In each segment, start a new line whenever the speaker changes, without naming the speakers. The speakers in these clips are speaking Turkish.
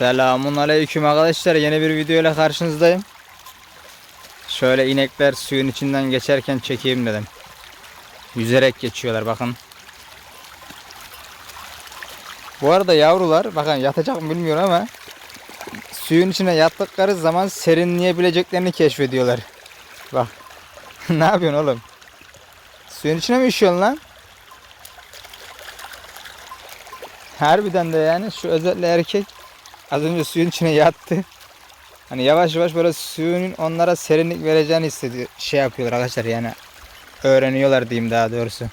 Selamun aleyküm arkadaşlar. Yeni bir video ile karşınızdayım. Şöyle inekler suyun içinden geçerken çekeyim dedim. Yüzerek geçiyorlar bakın. Bu arada yavrular bakın yatacak mı bilmiyorum ama suyun içine yattıkları zaman serinleyebileceklerini keşfediyorlar. Bak. ne yapıyorsun oğlum? Suyun içine mi üşüyorsun lan? Harbiden de yani şu özellikle erkek az önce suyun içine yattı. Hani yavaş yavaş böyle suyun onlara serinlik vereceğini hissediyor. Şey yapıyorlar arkadaşlar yani öğreniyorlar diyeyim daha doğrusu.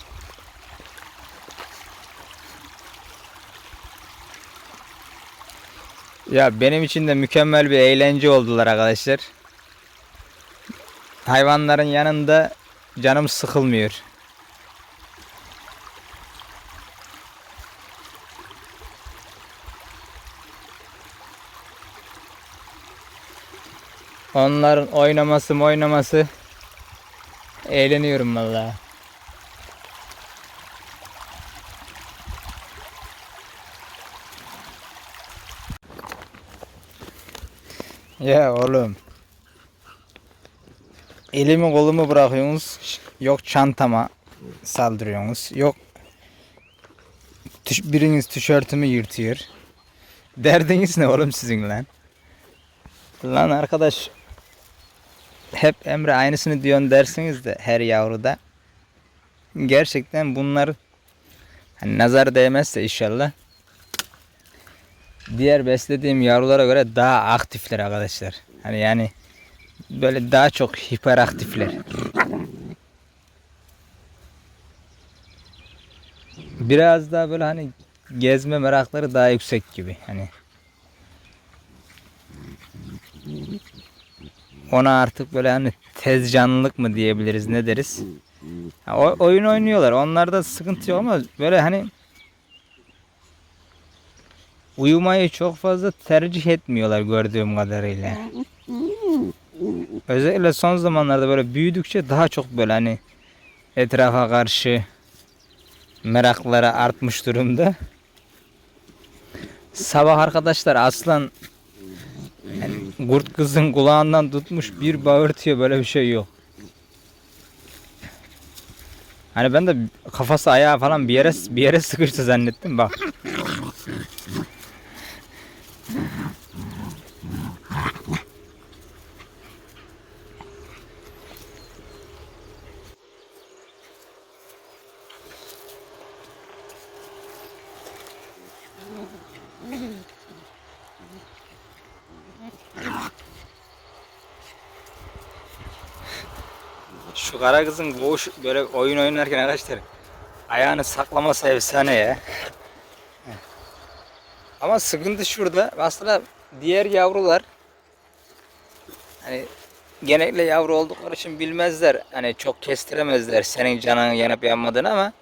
Ya benim için de mükemmel bir eğlence oldular arkadaşlar. Hayvanların yanında canım sıkılmıyor. Onların oynaması oynaması eğleniyorum vallahi. Ya oğlum. Elimi kolumu bırakıyorsunuz. Yok çantama saldırıyorsunuz. Yok biriniz tişörtümü yırtıyor. Derdiniz ne oğlum sizin lan? Lan arkadaş hep Emre aynısını diyorsun dersiniz de her yavruda. Gerçekten bunlar hani nazar değmezse inşallah diğer beslediğim yavrulara göre daha aktifler arkadaşlar. Hani yani böyle daha çok hiperaktifler. Biraz daha böyle hani gezme merakları daha yüksek gibi. Hani ona artık böyle hani tez canlılık mı diyebiliriz ne deriz. O, oyun oynuyorlar. Onlarda sıkıntı yok ama böyle hani uyumayı çok fazla tercih etmiyorlar gördüğüm kadarıyla. Özellikle son zamanlarda böyle büyüdükçe daha çok böyle hani etrafa karşı merakları artmış durumda. Sabah arkadaşlar aslan yani kurt kızın kulağından tutmuş bir bağırtıyor böyle bir şey yok. Hani ben de kafası ayağı falan bir yere bir yere sıkıştı zannettim bak. Şu kara kızın boğuş böyle oyun oynarken arkadaşlar ayağını saklaması efsane ya. Ama sıkıntı şurada. Aslında diğer yavrular hani genellikle yavru oldukları için bilmezler. Hani çok kestiremezler senin canın yanıp yanmadığını ama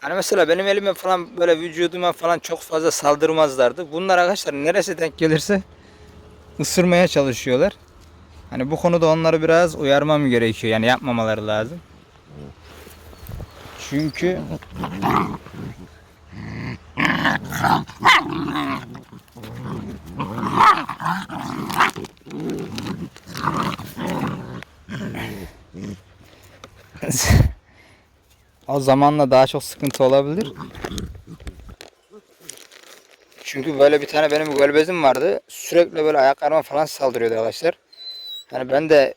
hani mesela benim elime falan böyle vücuduma falan çok fazla saldırmazlardı. Bunlar arkadaşlar neresi denk gelirse ısırmaya çalışıyorlar. Hani bu konuda onları biraz uyarmam gerekiyor. Yani yapmamaları lazım. Çünkü o zamanla daha çok sıkıntı olabilir. Çünkü böyle bir tane benim gölbezim vardı. Sürekli böyle ayaklarıma falan saldırıyordu arkadaşlar. Hani ben de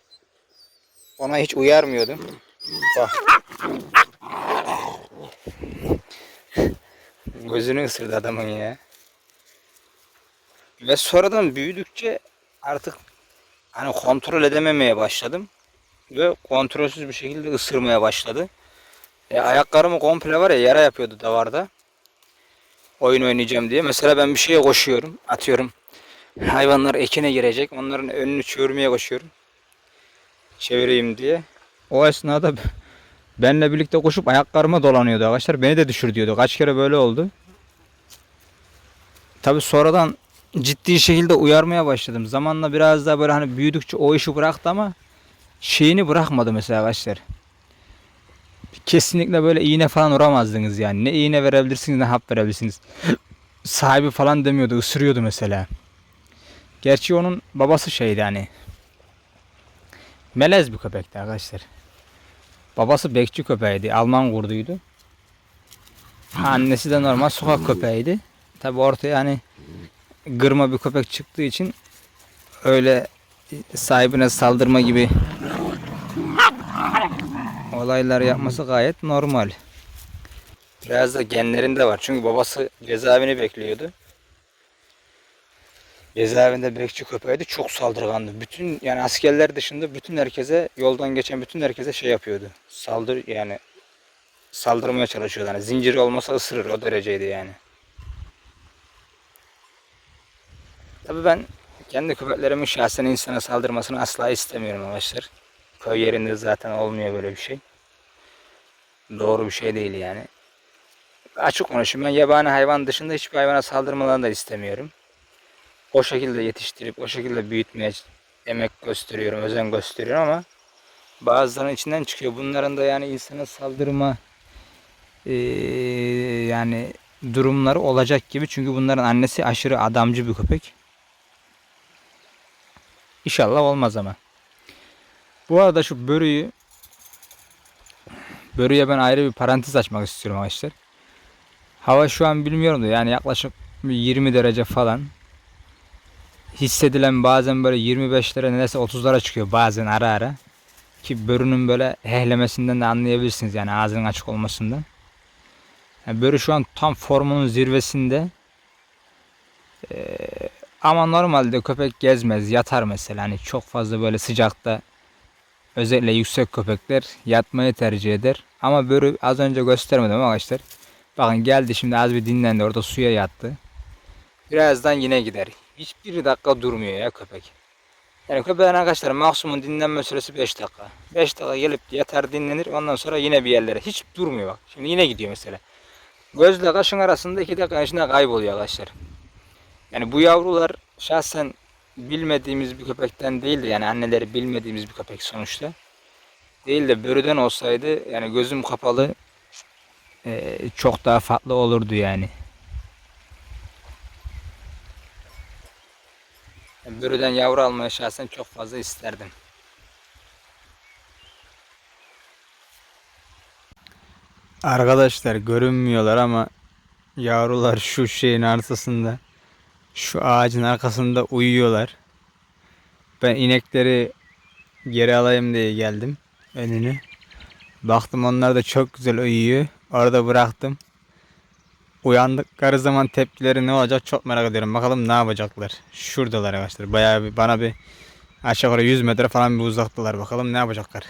ona hiç uyarmıyordum. Bak. Gözünü ısırdı adamın ya. Ve sonradan büyüdükçe artık hani kontrol edememeye başladım. Ve kontrolsüz bir şekilde ısırmaya başladı. E, ayaklarımı komple var ya yara yapıyordu davarda. Oyun oynayacağım diye. Mesela ben bir şeye koşuyorum. Atıyorum. Hayvanlar ekine girecek. Onların önünü çevirmeye koşuyorum. Çevireyim diye. O esnada benle birlikte koşup ayaklarıma dolanıyordu arkadaşlar. Beni de düşür diyordu. Kaç kere böyle oldu. Tabi sonradan ciddi şekilde uyarmaya başladım. Zamanla biraz daha böyle hani büyüdükçe o işi bıraktı ama şeyini bırakmadı mesela arkadaşlar. Kesinlikle böyle iğne falan uramazdınız yani. Ne iğne verebilirsiniz ne hap verebilirsiniz. Sahibi falan demiyordu, ısırıyordu mesela. Gerçi onun babası şeydi hani. Melez bir köpekti arkadaşlar. Babası bekçi köpeğiydi. Alman kurduydu. Annesi de normal sokak köpeğiydi. Tabi ortaya hani gırma bir köpek çıktığı için öyle sahibine saldırma gibi olaylar yapması gayet normal. Biraz da genlerinde var. Çünkü babası cezaevini bekliyordu. Cezaevinde bekçi köpeğiydi. Çok saldırgandı. Bütün yani askerler dışında bütün herkese yoldan geçen bütün herkese şey yapıyordu. Saldır yani saldırmaya çalışıyordu. Yani zinciri olmasa ısırır o dereceydi yani. Tabii ben kendi köpeklerimin şahsen insana saldırmasını asla istemiyorum arkadaşlar. Köy yerinde zaten olmuyor böyle bir şey. Doğru bir şey değil yani. Açık konuşayım ben yabani hayvan dışında hiçbir hayvana saldırmalarını da istemiyorum. O şekilde yetiştirip o şekilde büyütmeye emek gösteriyorum, özen gösteriyorum ama bazılarının içinden çıkıyor. Bunların da yani insana saldırma eee, yani durumları olacak gibi. Çünkü bunların annesi aşırı adamcı bir köpek. İnşallah olmaz ama. Bu arada şu börüyü börüye ben ayrı bir parantez açmak istiyorum arkadaşlar. Hava şu an bilmiyorum da yani yaklaşık bir 20 derece falan. Hissedilen bazen böyle 25'lere neredeyse 30'lara çıkıyor bazen ara ara. Ki börünün böyle hehlemesinden de anlayabilirsiniz yani ağzının açık olmasından. Yani börü şu an tam formunun zirvesinde. Ee, ama normalde köpek gezmez, yatar mesela. Hani çok fazla böyle sıcakta özellikle yüksek köpekler yatmayı tercih eder. Ama börü az önce göstermedim arkadaşlar. Bakın geldi şimdi az bir dinlendi orada suya yattı. Birazdan yine gider. Hiçbir dakika durmuyor ya köpek. Yani köpeğin arkadaşlar maksimum dinlenme süresi 5 dakika. 5 dakika gelip yatar dinlenir ondan sonra yine bir yerlere. Hiç durmuyor bak. Şimdi yine gidiyor mesela. Gözle kaşın arasında 2 dakika içinde kayboluyor arkadaşlar. Yani bu yavrular şahsen bilmediğimiz bir köpekten değildi. Yani anneleri bilmediğimiz bir köpek sonuçta. Değil de börüden olsaydı yani gözüm kapalı çok daha farklı olurdu yani. Yani yavru almayı şahsen çok fazla isterdim. Arkadaşlar görünmüyorlar ama yavrular şu şeyin arkasında şu ağacın arkasında uyuyorlar. Ben inekleri geri alayım diye geldim önünü. Baktım onlar da çok güzel uyuyor. Orada bıraktım. Uyandıkları zaman tepkileri ne olacak çok merak ediyorum. Bakalım ne yapacaklar. Şuradalar arkadaşlar. Bayağı bir bana bir aşağı yukarı 100 metre falan bir uzaktılar. Bakalım ne yapacaklar.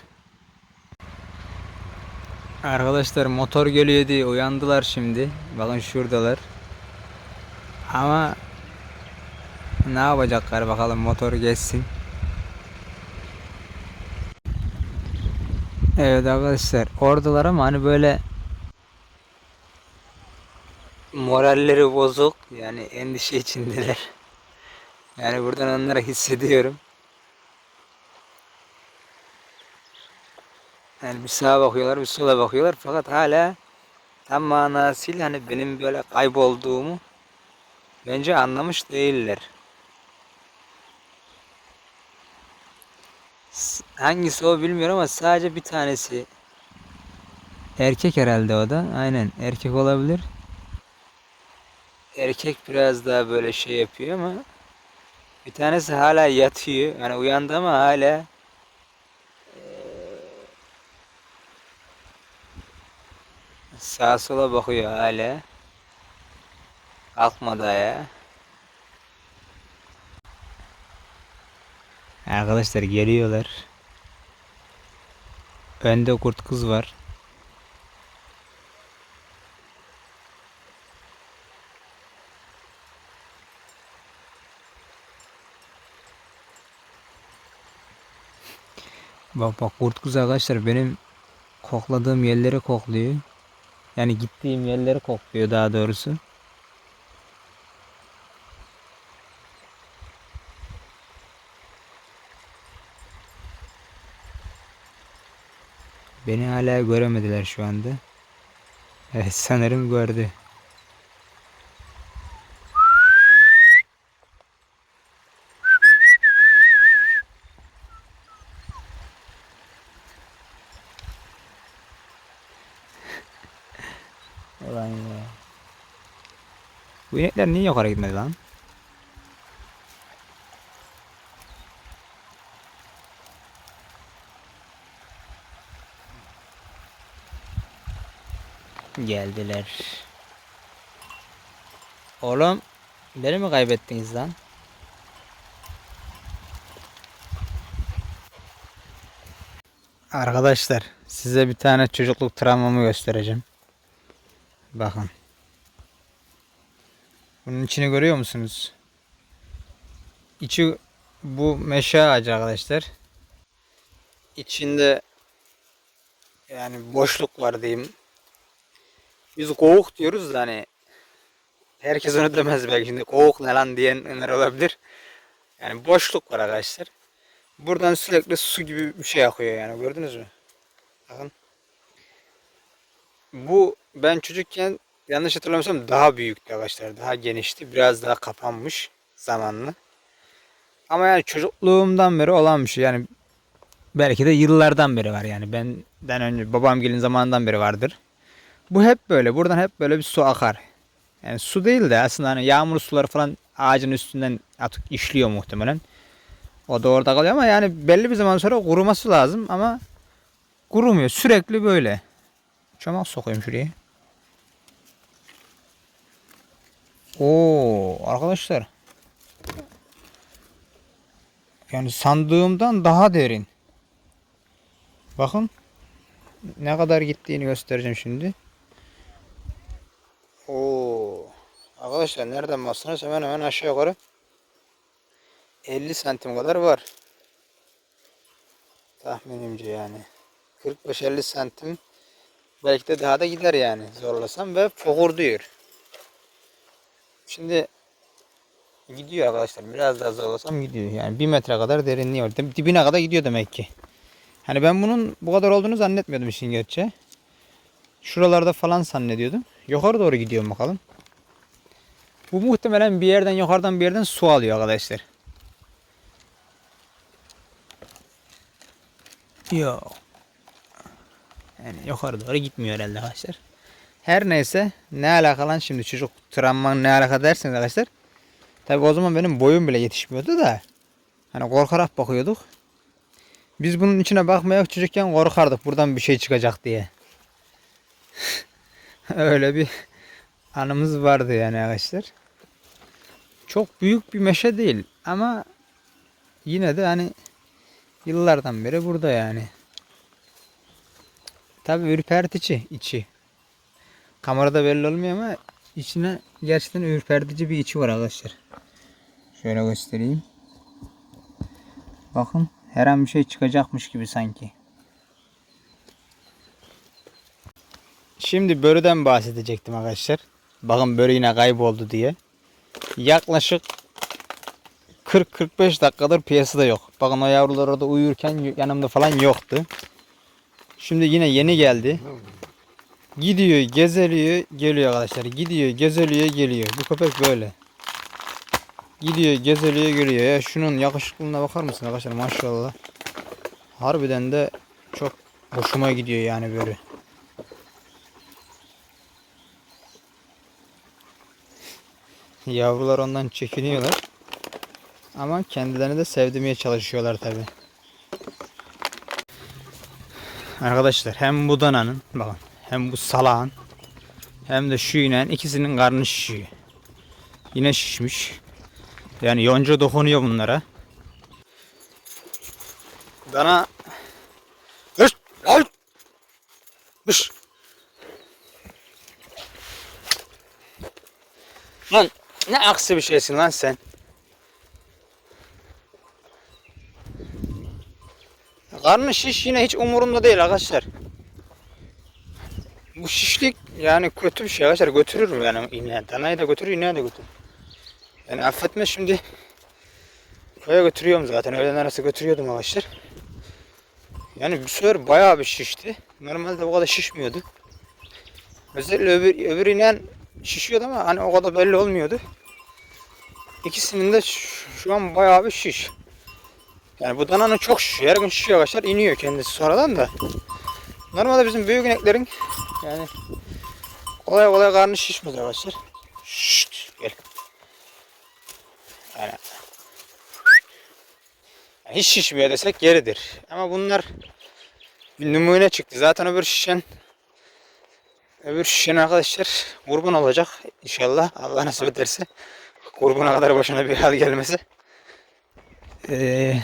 Arkadaşlar motor geliyor diye uyandılar şimdi. Bakın şuradalar. Ama ne yapacaklar bakalım motor geçsin. Evet arkadaşlar oradalar ama hani böyle moralleri bozuk yani endişe içindeler. Yani buradan onları hissediyorum. Yani bir sağa bakıyorlar bir sola bakıyorlar fakat hala tam manasıyla hani benim böyle kaybolduğumu bence anlamış değiller. Hangisi o bilmiyorum ama sadece bir tanesi erkek herhalde o da. Aynen erkek olabilir. Erkek biraz daha böyle şey yapıyor ama bir tanesi hala yatıyor. Yani uyandı ama hala sağa sola bakıyor hala. Kalkmadı ayağa. Arkadaşlar geliyorlar. Önde kurt kız var. Bak bak kurt kız arkadaşlar benim kokladığım yerleri kokluyor. Yani gittiğim yerleri kokluyor daha doğrusu. Beni hala göremediler şu anda. Evet sanırım gördü. Bu inekler niye yukarı gitmedi lan? Geldiler. Oğlum beni mi kaybettiniz lan? Arkadaşlar size bir tane çocukluk travmamı göstereceğim. Bakın. Bunun içini görüyor musunuz? İçi bu meşe ağacı arkadaşlar. İçinde yani boşluk var diyeyim. Biz kovuk diyoruz da hani herkes onu demez belki şimdi kovuk ne lan diyenler olabilir. Yani boşluk var arkadaşlar. Buradan sürekli su gibi bir şey akıyor yani gördünüz mü? Bakın. Bu ben çocukken yanlış hatırlamıyorsam daha büyüktü arkadaşlar. Daha genişti. Biraz daha kapanmış zamanla. Ama yani çocukluğumdan beri olan bir şey. Yani belki de yıllardan beri var yani. Benden önce babam gelin zamanından beri vardır. Bu hep böyle. Buradan hep böyle bir su akar. Yani su değil de aslında hani yağmur suları falan ağacın üstünden atık işliyor muhtemelen. O da orada kalıyor ama yani belli bir zaman sonra kuruması lazım ama kurumuyor. Sürekli böyle. Çomak sokayım şuraya. Oo arkadaşlar. Yani sandığımdan daha derin. Bakın. Ne kadar gittiğini göstereceğim şimdi. Oo. Arkadaşlar nereden baksanız hemen hemen aşağı yukarı 50 santim kadar var. Tahminimce yani. 45-50 santim belki de daha da gider yani zorlasam ve fokur diyor. Şimdi gidiyor arkadaşlar. Biraz daha zorlasam gidiyor. Yani bir metre kadar derinliği var. Dibine kadar gidiyor demek ki. Hani ben bunun bu kadar olduğunu zannetmiyordum işin gerçeği. Şuralarda falan zannediyordum. Yukarı doğru gidiyorum bakalım. Bu muhtemelen bir yerden yukarıdan bir yerden su alıyor arkadaşlar. Yok. Yani yukarı doğru gitmiyor herhalde arkadaşlar. Her neyse ne alakalı şimdi çocuk travman ne alaka derseniz arkadaşlar. Tabi o zaman benim boyum bile yetişmiyordu da. Hani korkarak bakıyorduk. Biz bunun içine bakmaya çocukken korkardık buradan bir şey çıkacak diye. Öyle bir anımız vardı yani arkadaşlar. Çok büyük bir meşe değil ama yine de hani yıllardan beri burada yani. Tabi ürpertici içi. Kamerada belli olmuyor ama içine gerçekten ürpertici bir içi var arkadaşlar. Şöyle göstereyim. Bakın her an bir şey çıkacakmış gibi sanki. Şimdi börüden bahsedecektim arkadaşlar. Bakın börü yine kayboldu diye. Yaklaşık 40-45 dakikadır piyasada yok. Bakın o yavrular orada uyurken yanımda falan yoktu. Şimdi yine yeni geldi. Gidiyor, gezeliyor, geliyor arkadaşlar. Gidiyor, gezeliyor, geliyor. Bu köpek böyle. Gidiyor, gezeliyor, geliyor. Ya şunun yakışıklılığına bakar mısın arkadaşlar? Maşallah. Harbiden de çok hoşuma gidiyor yani böyle. Yavrular ondan çekiniyorlar. Ama kendilerini de sevdirmeye çalışıyorlar tabi. Arkadaşlar hem bu dananın bakın hem bu salağın hem de şu inen ikisinin karnı şişiyor. Yine şişmiş. Yani yonca dokunuyor bunlara. Dana Hış! Al! Hış! Lan ne aksi bir şeysin lan sen. Karnı şiş yine hiç umurumda değil arkadaşlar. Yani kötü bir şey arkadaşlar götürür yani ineği. Danayı da götürür ineği de götürür. Yani affetme şimdi köye götürüyorum zaten öğlen arası götürüyordum arkadaşlar. Yani bu sefer bayağı bir şişti. Normalde bu kadar şişmiyordu. Özellikle öbür, öbür inen şişiyordu ama hani o kadar belli olmuyordu. İkisinin de şu an bayağı bir şiş. Yani bu dananın çok şişiyor. Her gün şişiyor arkadaşlar. iniyor kendisi sonradan da. Normalde bizim büyük ineklerin yani kolay kolay karnı şişmez arkadaşlar. Şşt, gel. Yani hiç şişmiyor desek yeridir. Ama bunlar bir numune çıktı. Zaten öbür şişen öbür şişen arkadaşlar kurban olacak inşallah. Allah nasip ederse. Kurbana kadar başına bir hal gelmesi. Ee,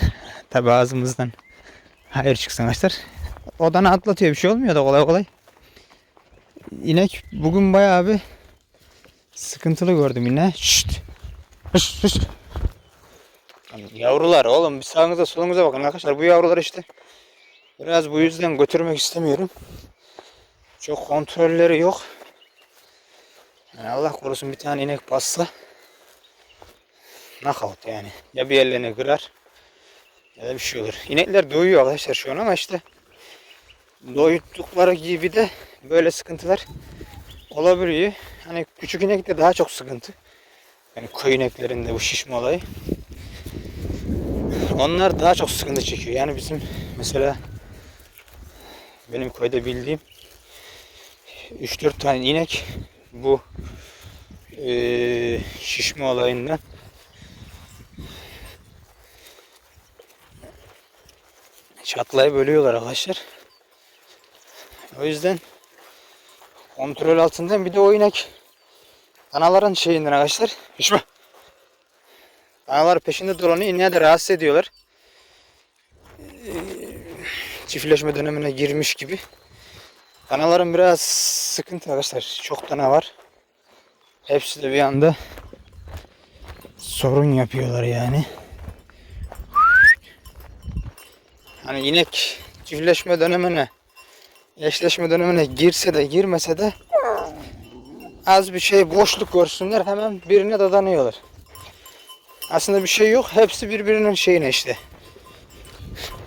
tabi ağzımızdan hayır çıksın arkadaşlar. Odana atlatıyor bir şey olmuyor da kolay kolay. İnek bugün bayağı bir sıkıntılı gördüm yine. Şşt. Şşt, şşt. Yavrular oğlum bir sağınıza solunuza bakın arkadaşlar. Bu yavrular işte biraz bu yüzden götürmek istemiyorum. Çok kontrolleri yok. Yani Allah korusun bir tane inek bassa knockout yani. Ya bir yerlerini kırar ya da bir şey olur. İnekler doyuyor arkadaşlar şu an ama işte doyuttukları gibi de böyle sıkıntılar olabiliyor. Hani küçük inekte daha çok sıkıntı. Yani köy ineklerinde bu şişme olayı. Onlar daha çok sıkıntı çekiyor. Yani bizim mesela benim köyde bildiğim 3-4 tane inek bu eee, şişme olayından çatlayıp ölüyorlar arkadaşlar. O yüzden kontrol altından bir de o inek anaların şeyinden arkadaşlar. Şişme. Analar peşinde dolanıyor. İneği de rahatsız ediyorlar. Ee, Çiftleşme dönemine girmiş gibi. Danaların biraz sıkıntı arkadaşlar. Çok dana var. Hepsi de bir anda sorun yapıyorlar yani. Hani inek çiftleşme dönemine eşleşme dönemine girse de girmese de az bir şey boşluk görsünler hemen birine dadanıyorlar. Aslında bir şey yok. Hepsi birbirinin şeyine işte.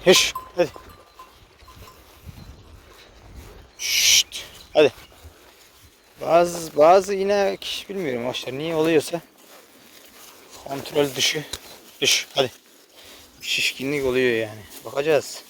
Hiş. Hadi. Şşt. Hadi. Bazı bazı inek bilmiyorum arkadaşlar niye oluyorsa kontrol dışı. Düş. Hadi. Şişkinlik oluyor yani. Bakacağız.